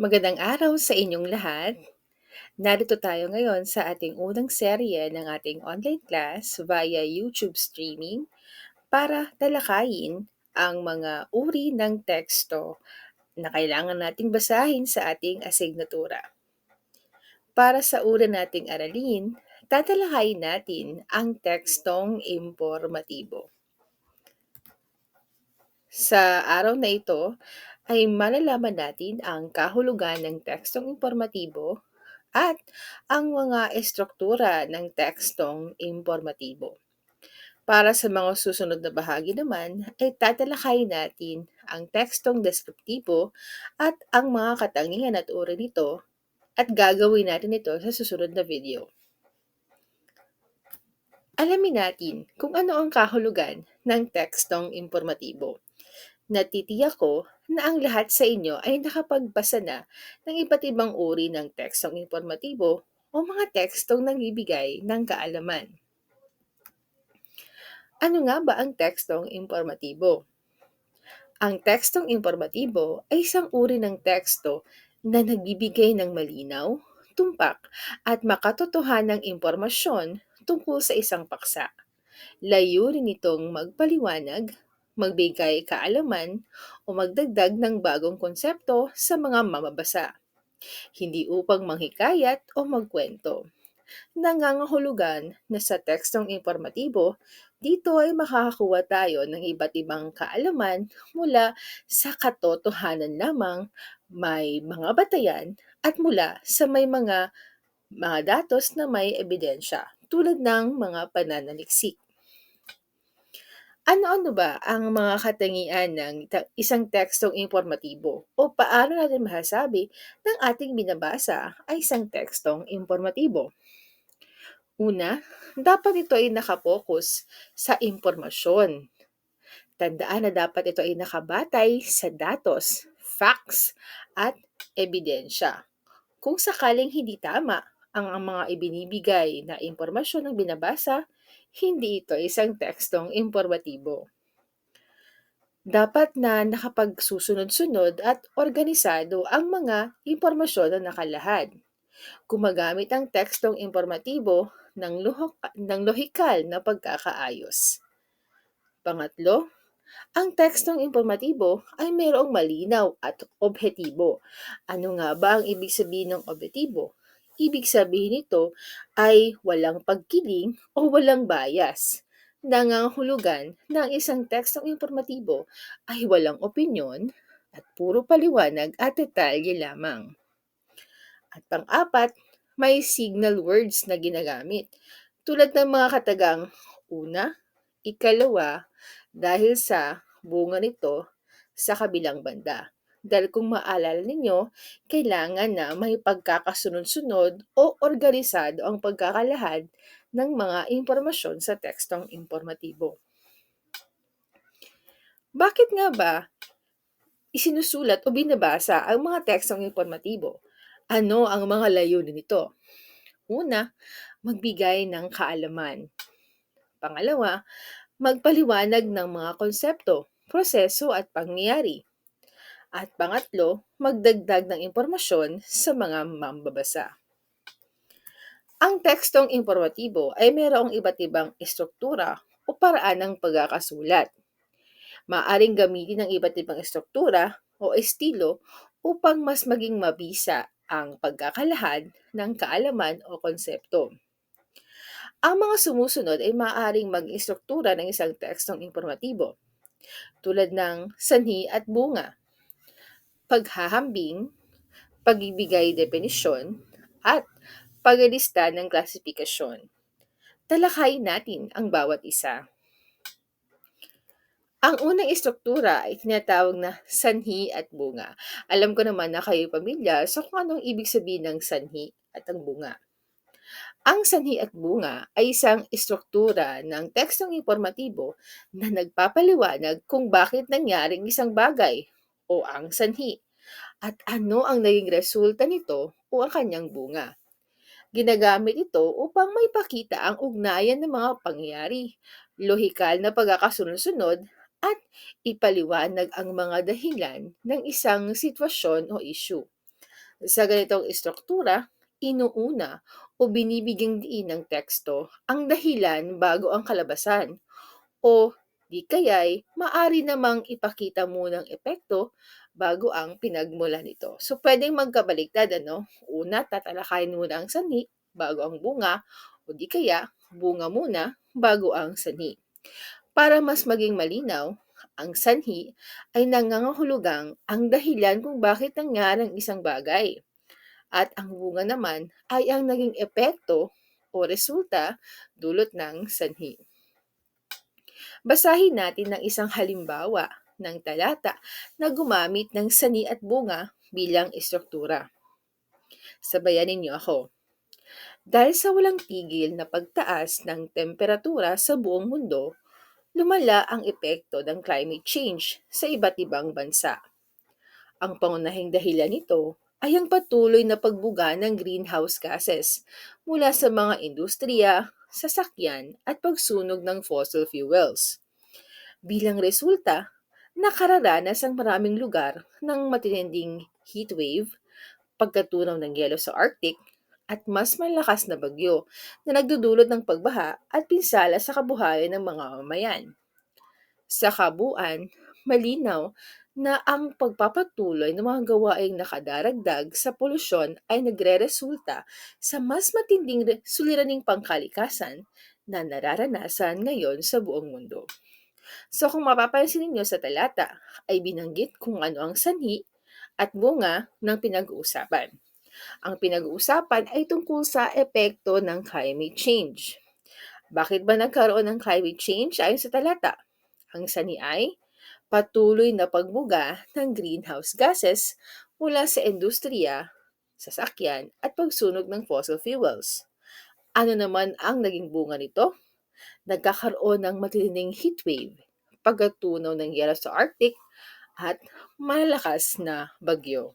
Magandang araw sa inyong lahat. Narito tayo ngayon sa ating unang serye ng ating online class via YouTube streaming para talakayin ang mga uri ng teksto na kailangan nating basahin sa ating asignatura. Para sa una nating aralin, tatalakayin natin ang tekstong impormatibo. Sa araw na ito ay malalaman natin ang kahulugan ng tekstong impormatibo at ang mga estruktura ng tekstong impormatibo. Para sa mga susunod na bahagi naman ay tatalakayin natin ang tekstong deskriptibo at ang mga katangian at uri nito at gagawin natin ito sa susunod na video. Alamin natin kung ano ang kahulugan ng tekstong impormatibo. Natitiyak ko na ang lahat sa inyo ay nakapagbasa na ng iba't ibang uri ng tekstong informatibo o mga tekstong nagbibigay ng kaalaman. Ano nga ba ang tekstong informatibo? Ang tekstong informatibo ay isang uri ng teksto na nagbibigay ng malinaw, tumpak at makatotohanang impormasyon tungkol sa isang paksa. Layunin nitong magpaliwanag, magbigay kaalaman o magdagdag ng bagong konsepto sa mga mamabasa. Hindi upang manghikayat o magkwento. Nangangahulugan na sa tekstong informatibo, dito ay makakakuha tayo ng iba't ibang kaalaman mula sa katotohanan lamang, may mga batayan, at mula sa may mga mga datos na may ebidensya tulad ng mga pananaliksik. Ano-ano ba ang mga katangian ng isang tekstong informatibo o paano natin masasabi ng ating binabasa ay isang tekstong informatibo? Una, dapat ito ay nakapokus sa impormasyon. Tandaan na dapat ito ay nakabatay sa datos, facts, at ebidensya. Kung sakaling hindi tama ang mga ibinibigay na impormasyon ng binabasa, hindi ito isang tekstong informatibo. Dapat na nakapagsusunod-sunod at organisado ang mga impormasyon na nakalahad. Gumagamit ang tekstong informatibo ng, luhok, ng lohikal na pagkakaayos. Pangatlo, ang tekstong informatibo ay mayroong malinaw at objetibo. Ano nga ba ang ibig sabihin ng objetibo? Ibig sabihin nito ay walang pagkiling o walang bias. Nangangahulugan na ang isang tekstong informatibo ay walang opinyon at puro paliwanag at detalye lamang. At pang-apat, may signal words na ginagamit tulad ng mga katagang una, ikalawa, dahil sa bunga nito sa kabilang banda. Dahil kung maalala ninyo, kailangan na may pagkakasunod-sunod o organisado ang pagkakalahad ng mga impormasyon sa tekstong informatibo. Bakit nga ba isinusulat o binabasa ang mga tekstong informatibo? Ano ang mga layunin nito? Una, magbigay ng kaalaman. Pangalawa, magpaliwanag ng mga konsepto, proseso at pangyayari. At pangatlo, magdagdag ng impormasyon sa mga mambabasa. Ang tekstong informatibo ay mayroong iba't ibang estruktura o paraan ng pagkakasulat. Maaring gamitin ng iba't ibang estruktura o estilo upang mas maging mabisa ang pagkakalahad ng kaalaman o konsepto. Ang mga sumusunod ay maaaring maging struktura ng isang tekstong informatibo, tulad ng sanhi at bunga, paghahambing, pagbibigay definisyon, at paglista ng klasifikasyon. Talakayin natin ang bawat isa. Ang unang istruktura ay tinatawag na sanhi at bunga. Alam ko naman na kayo pamilya sa kung anong ibig sabihin ng sanhi at ang bunga. Ang sanhi at bunga ay isang istruktura ng tekstong informatibo na nagpapaliwanag kung bakit nangyaring isang bagay o ang sanhi at ano ang naging resulta nito o ang kanyang bunga. Ginagamit ito upang may pakita ang ugnayan ng mga pangyayari, lohikal na pagkakasunod-sunod at ipaliwanag ang mga dahilan ng isang sitwasyon o issue. Sa ganitong istruktura, inuuna o binibigyang diin ng teksto ang dahilan bago ang kalabasan o di kaya'y maari namang ipakita munang epekto bago ang pinagmula nito. So, pwedeng magkabaliktad, ano? Una, tatalakayin muna ang sanhi bago ang bunga o di kaya bunga muna bago ang sanhi. Para mas maging malinaw, ang sanhi ay nangangahulugang ang dahilan kung bakit nangyari ang isang bagay. At ang bunga naman ay ang naging epekto o resulta dulot ng sanhi. Basahin natin ng isang halimbawa ng talata na gumamit ng sani at bunga bilang istruktura. Sabayan ninyo ako. Dahil sa walang tigil na pagtaas ng temperatura sa buong mundo, lumala ang epekto ng climate change sa iba't ibang bansa. Ang pangunahing dahilan nito ay ang patuloy na pagbuga ng greenhouse gases mula sa mga industriya, sasakyan at pagsunog ng fossil fuels. Bilang resulta, nakararanas ang maraming lugar ng matitinding heatwave, pagkatunaw ng yelo sa Arctic, at mas malakas na bagyo na nagdudulot ng pagbaha at pinsala sa kabuhayan ng mga mamayan. Sa kabuuan, malinaw na ang pagpapatuloy ng mga gawaing nakadaragdag sa polusyon ay nagre-resulta sa mas matinding suliraning pangkalikasan na nararanasan ngayon sa buong mundo. So kung mapapansin ninyo sa talata, ay binanggit kung ano ang sanhi at bunga ng pinag-uusapan. Ang pinag-uusapan ay tungkol sa epekto ng climate change. Bakit ba nagkaroon ng climate change ayon sa talata? Ang sani ay patuloy na pagbuga ng greenhouse gases mula sa industriya, sasakyan at pagsunog ng fossil fuels. Ano naman ang naging bunga nito? Nagkakaroon ng matinding heatwave, pagkatunaw ng yelo sa Arctic at malakas na bagyo.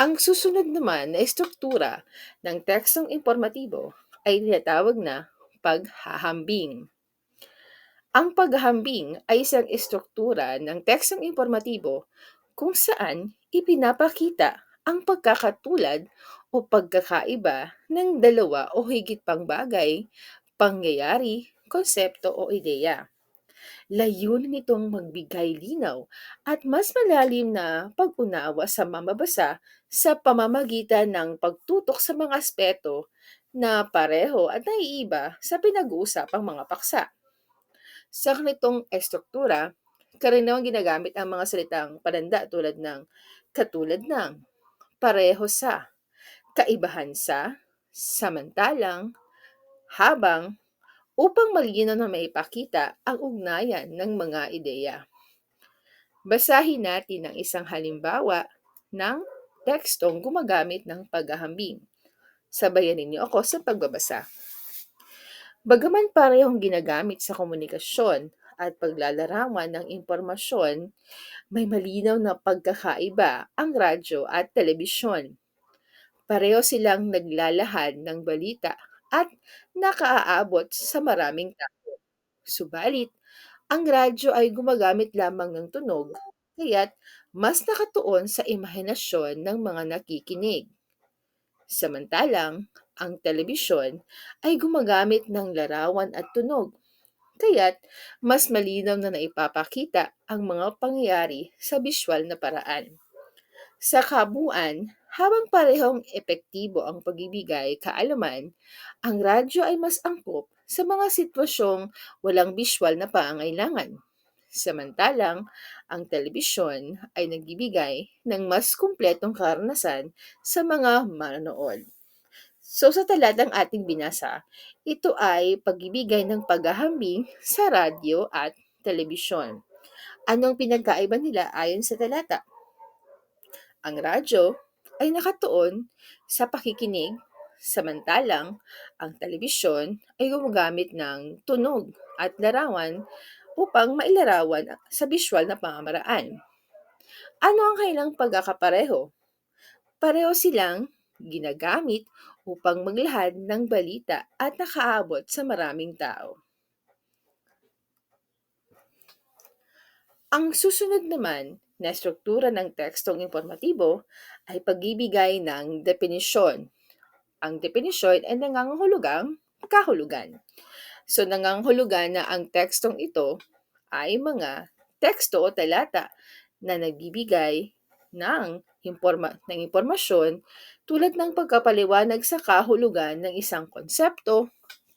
Ang susunod naman na istruktura ng tekstong impormatibo ay tinatawag na paghahambing. Ang paghahambing ay isang istruktura ng tekstong informatibo kung saan ipinapakita ang pagkakatulad o pagkakaiba ng dalawa o higit pang bagay, pangyayari, konsepto o ideya. Layunin nitong magbigay linaw at mas malalim na pag-unawa sa mamabasa sa pamamagitan ng pagtutok sa mga aspeto na pareho at naiiba sa pinag-uusapang mga paksa. Sa ganitong estruktura, karaniwang ginagamit ang mga salitang pananda tulad ng katulad ng, pareho sa, kaibahan sa, samantalang, habang, upang malinaw na maipakita ang ugnayan ng mga ideya. Basahin natin ang isang halimbawa ng tekstong gumagamit ng paghahambing. Sabayan ninyo ako sa pagbabasa. Bagaman parehong ginagamit sa komunikasyon at paglalarawan ng impormasyon, may malinaw na pagkakaiba ang radyo at telebisyon. Pareho silang naglalahad ng balita at nakaaabot sa maraming tao. Subalit, ang radyo ay gumagamit lamang ng tunog, kaya't mas nakatuon sa imahinasyon ng mga nakikinig. Samantalang, ang telebisyon ay gumagamit ng larawan at tunog, kaya't mas malinaw na naipapakita ang mga pangyayari sa visual na paraan. Sa kabuuan, habang parehong epektibo ang pagbibigay kaalaman, ang radyo ay mas angkop sa mga sitwasyong walang visual na pangailangan. Samantalang, ang telebisyon ay nagbibigay ng mas kumpletong karanasan sa mga manonood. So sa talatang ating binasa, ito ay pagbibigay ng paghahambing sa radyo at telebisyon. Anong pinagkaiba nila ayon sa talata? Ang radyo ay nakatuon sa pakikinig, samantalang ang telebisyon ay gumagamit ng tunog at larawan upang mailarawan sa visual na pamamaraan. Ano ang kailang pagkakapareho? Pareho silang ginagamit upang maglahad ng balita at nakaabot sa maraming tao. Ang susunod naman na struktura ng tekstong informatibo ay pagbibigay ng definisyon. Ang definisyon ay nangangahulugang kahulugan. So nangangahulugan na ang tekstong ito ay mga teksto o talata na nagbibigay ng, informa- ng impormasyon tulad ng pagkapaliwanag sa kahulugan ng isang konsepto,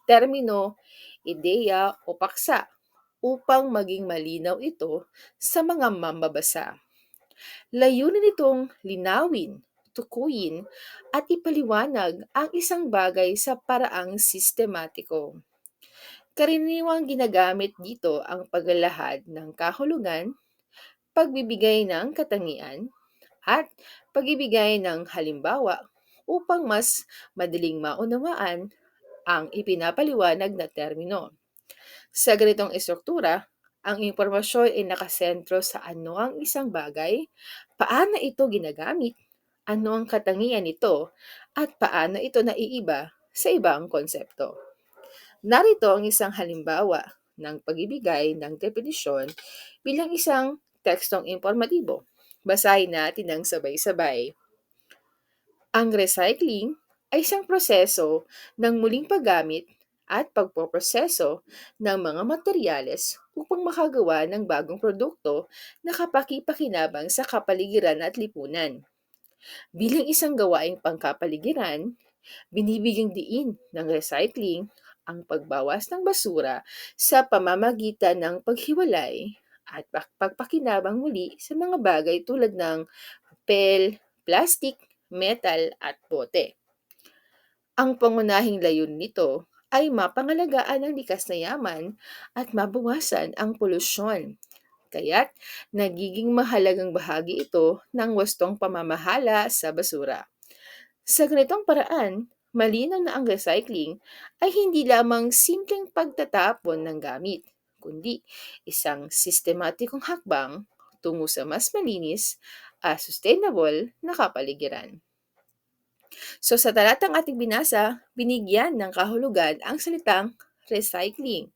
termino, ideya o paksa upang maging malinaw ito sa mga mambabasa. Layunin nitong linawin, tukuyin, at ipaliwanag ang isang bagay sa paraang sistematiko. Karaniwang ginagamit dito ang paglalahad ng kahulugan, pagbibigay ng katangian, at pagbibigay ng halimbawa upang mas madaling maunawaan ang ipinapaliwanag na termino. Sa ganitong estruktura, ang impormasyon ay nakasentro sa ano ang isang bagay, paano ito ginagamit, ano ang katangian nito, at paano ito naiiba sa ibang konsepto. Narito ang isang halimbawa ng pagibigay ng definisyon bilang isang tekstong informatibo. Basahin natin ng sabay-sabay. Ang recycling ay isang proseso ng muling paggamit at pagpoproseso ng mga materyales upang makagawa ng bagong produkto na kapakipakinabang sa kapaligiran at lipunan. Bilang isang gawaing pangkapaligiran, binibigyang diin ng recycling ang pagbawas ng basura sa pamamagitan ng paghiwalay at pagpakinabang muli sa mga bagay tulad ng papel, plastic, metal at bote. Ang pangunahing layunin nito ay mapangalagaan ang likas na yaman at mabawasan ang polusyon. Kaya't nagiging mahalagang bahagi ito ng wastong pamamahala sa basura. Sa ganitong paraan, malinaw na ang recycling ay hindi lamang simpleng pagtatapon ng gamit, kundi isang sistematikong hakbang tungo sa mas malinis at sustainable na kapaligiran. So sa talatang ating binasa, binigyan ng kahulugan ang salitang recycling.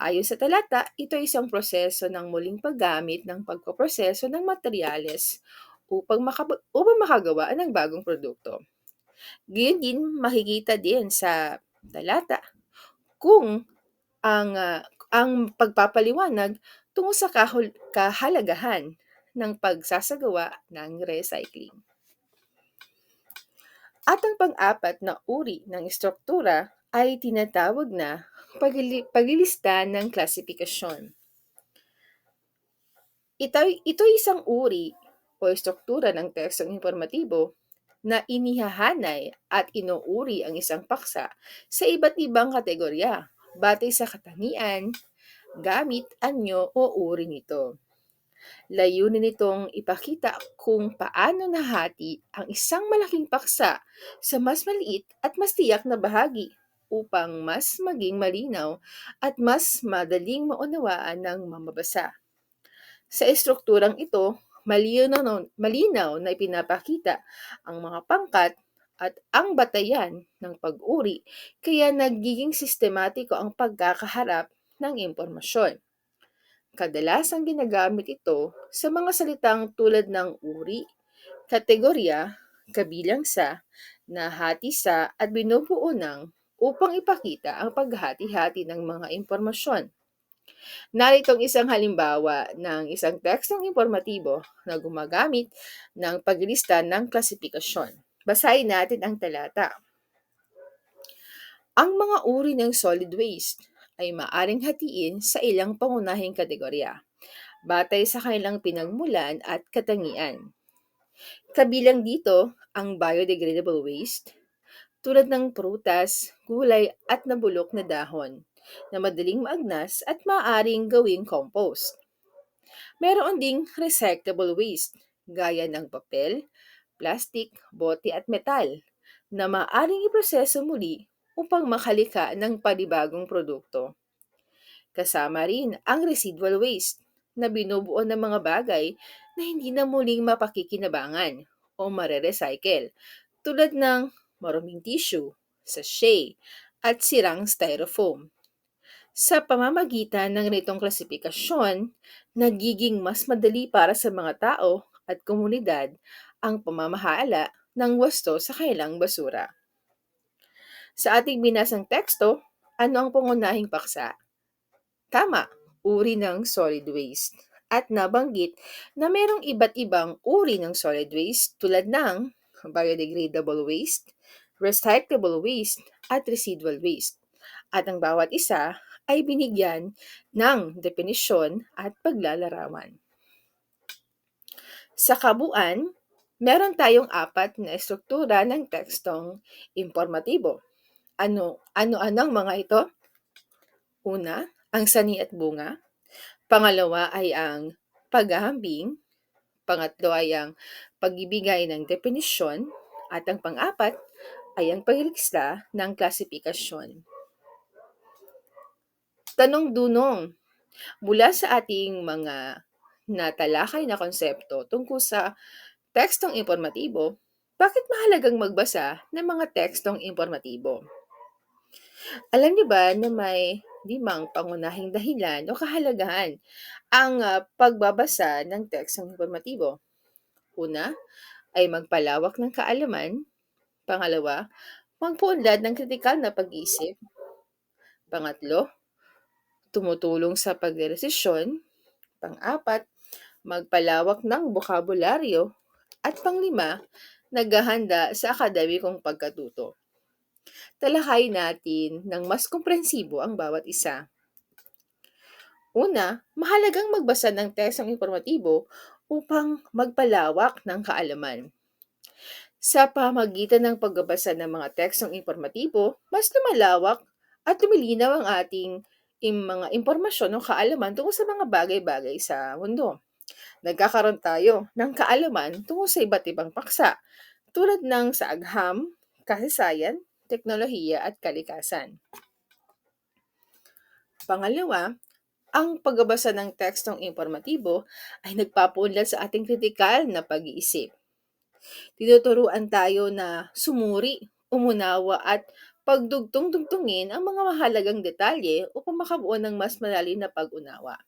Ayon sa talata, ito ay isang proseso ng muling paggamit ng pagpoproseso ng materyales upang, makab- upang makagawa ng bagong produkto. Gayun din makikita din sa talata kung ang uh, ang pagpapaliwanag tungo sa kahul- kahalagahan ng pagsasagawa ng recycling. At ang pang-apat na uri ng struktura ay tinatawag na paglilista ng klasifikasyon. Ito, ito isang uri o struktura ng tekstong informatibo na inihahanay at inuuri ang isang paksa sa iba't ibang kategorya batay sa katangian, gamit, anyo o uri nito. Layunin nitong ipakita kung paano nahati ang isang malaking paksa sa mas maliit at mas tiyak na bahagi upang mas maging malinaw at mas madaling maunawaan ng mamabasa. Sa estrukturang ito, malinaw, malinaw na ipinapakita ang mga pangkat at ang batayan ng pag-uri kaya nagiging sistematiko ang pagkakaharap ng impormasyon. Kadalasang ginagamit ito sa mga salitang tulad ng uri, kategorya, kabilang sa, nahati sa at binubuo ng upang ipakita ang paghati-hati ng mga impormasyon. Narito ang isang halimbawa ng isang tekstong informatibo na gumagamit ng paglista ng klasifikasyon. Basahin natin ang talata. Ang mga uri ng solid waste ay maaring hatiin sa ilang pangunahing kategorya, batay sa kanilang pinagmulan at katangian. Kabilang dito ang biodegradable waste, tulad ng prutas, gulay at nabulok na dahon, na madaling maagnas at maaaring gawing compost. Meron ding recyclable waste, gaya ng papel, plastic, bote at metal, na maaaring iproseso muli upang makalika ng panibagong produkto. Kasama rin ang residual waste na binubuo ng mga bagay na hindi na muling mapakikinabangan o mare-recycle tulad ng maruming tissue, sachet, at sirang styrofoam. Sa pamamagitan ng ganitong klasifikasyon, nagiging mas madali para sa mga tao at komunidad ang pamamahala ng wasto sa kanilang basura. Sa ating binasang teksto, ano ang pangunahing paksa? Tama, uri ng solid waste. At nabanggit na mayroong iba't ibang uri ng solid waste tulad ng biodegradable waste, recyclable waste, at residual waste. At ang bawat isa ay binigyan ng definisyon at paglalarawan. Sa kabuuan, meron tayong apat na estruktura ng tekstong informatibo. Ano, ano-ano ang mga ito? Una, ang sani at bunga. Pangalawa ay ang paghahambing. Pangatlo ay ang pagbibigay ng definisyon. At ang pang-apat ay ang paglilisda ng klasifikasyon. Tanong-dunong, mula sa ating mga natalakay na konsepto tungkol sa tekstong informatibo, bakit mahalagang magbasa ng mga tekstong informatibo? Alam niyo ba na may limang pangunahing dahilan o kahalagahan ang uh, pagbabasa ng tekstong informatibo? Una, ay magpalawak ng kaalaman. Pangalawa, magpuunlad ng kritikal na pag-iisip. Pangatlo, tumutulong sa pagdedesisyon. Pang-apat, magpalawak ng bokabularyo. At panglima, naghahanda sa akademikong pagkatuto. Talakay natin ng mas komprensibo ang bawat isa. Una, mahalagang magbasa ng tekstong informatibo upang magpalawak ng kaalaman. Sa pamagitan ng pagbabasa ng mga tekstong informatibo, mas lumalawak at lumilinaw ang ating mga impormasyon o kaalaman tungkol sa mga bagay-bagay sa mundo. Nagkakaroon tayo ng kaalaman tungkol sa iba't ibang paksa, tulad ng sa agham, kasaysayan, teknolohiya at kalikasan. Pangalawa, ang pagbabasa ng tekstong informatibo ay nagpapunlad sa ating kritikal na pag-iisip. Tinuturuan tayo na sumuri, umunawa at pagdugtong-dugtungin ang mga mahalagang detalye upang makabuo ng mas malalim na pag-unawa.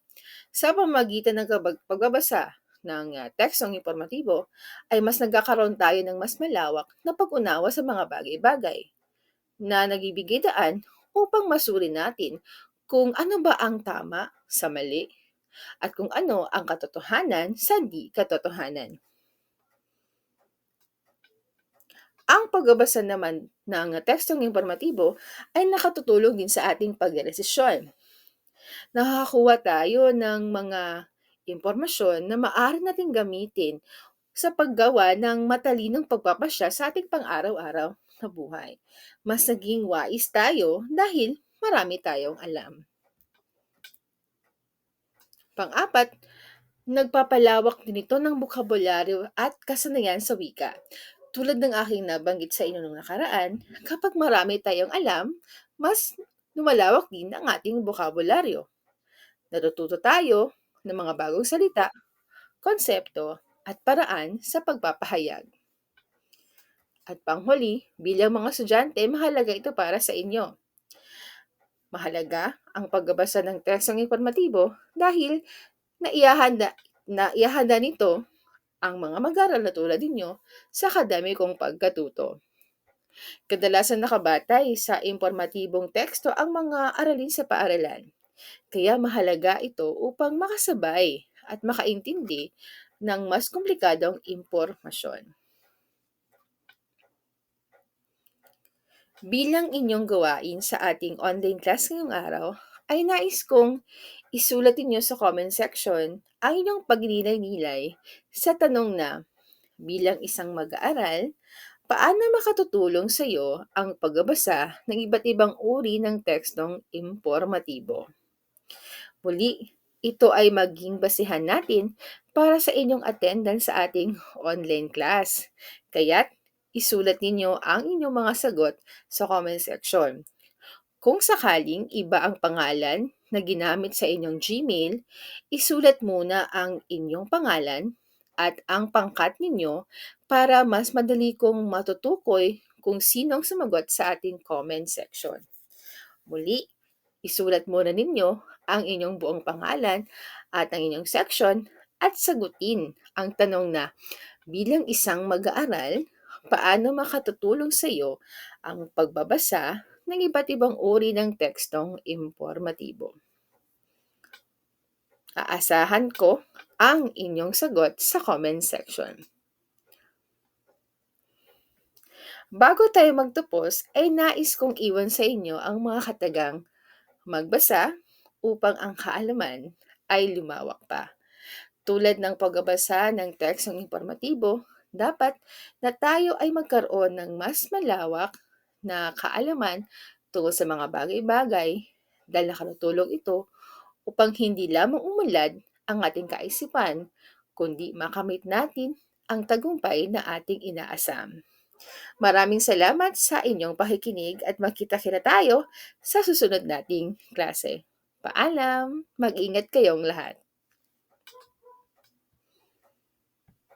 Sa pamagitan ng pagbabasa ng uh, tekstong informatibo, ay mas nagkakaroon tayo ng mas malawak na pag-unawa sa mga bagay-bagay na nagbibigay daan upang masuri natin kung ano ba ang tama sa mali at kung ano ang katotohanan sa di katotohanan. Ang pagbabasa naman ng tekstong informatibo ay nakatutulong din sa ating pagdesisyon. Nakakakuha tayo ng mga impormasyon na maaari nating gamitin sa paggawa ng matalinong pagpapasya sa ating pang-araw-araw na buhay. Mas naging wais tayo dahil marami tayong alam. Pang-apat, nagpapalawak din ito ng bokabularyo at kasanayan sa wika. Tulad ng aking nabanggit sa inyo nung nakaraan, kapag marami tayong alam, mas lumalawak din ang ating bokabularyo. Natututo tayo ng mga bagong salita, konsepto, at paraan sa pagpapahayag. At panghuli, bilang mga estudyante, mahalaga ito para sa inyo. Mahalaga ang pagbabasa ng tekstong informatibo dahil naiyahanda, naiyahanda nito ang mga mag-aral na tulad ninyo sa akademikong pagkatuto. Kadalasan nakabatay sa informatibong teksto ang mga aralin sa paaralan. Kaya mahalaga ito upang makasabay at makaintindi ng mas komplikadong impormasyon. Bilang inyong gawain sa ating online class ngayong araw, ay nais kong isulat ninyo sa comment section ang inyong pagninilay-nilay sa tanong na, bilang isang mag-aaral, paano makatutulong sa iyo ang pagbabasa ng iba't ibang uri ng tekstong informatibo? Muli, ito ay maging basihan natin para sa inyong attendance sa ating online class. Kaya't isulat ninyo ang inyong mga sagot sa comment section. Kung sakaling iba ang pangalan na ginamit sa inyong Gmail, isulat muna ang inyong pangalan at ang pangkat ninyo para mas madali kong matutukoy kung sinong sumagot sa ating comment section. Muli, Isulat muna ninyo ang inyong buong pangalan at ang inyong section at sagutin ang tanong na, bilang isang mag-aaral, paano makatutulong sa iyo ang pagbabasa ng iba't ibang uri ng tekstong impormatibo? Aasahan ko ang inyong sagot sa comment section. Bago tayo magtapos, ay nais kong iwan sa inyo ang mga katagang magbasa upang ang kaalaman ay lumawak pa. Tulad ng pagbabasa ng tekstong informatibo, dapat na tayo ay magkaroon ng mas malawak na kaalaman tungkol sa mga bagay-bagay dahil nakatutulong ito upang hindi lamang umunlad ang ating kaisipan, kundi makamit natin ang tagumpay na ating inaasam. Maraming salamat sa inyong pakikinig at magkita-kita tayo sa susunod nating klase. Paalam! Mag-ingat kayong lahat.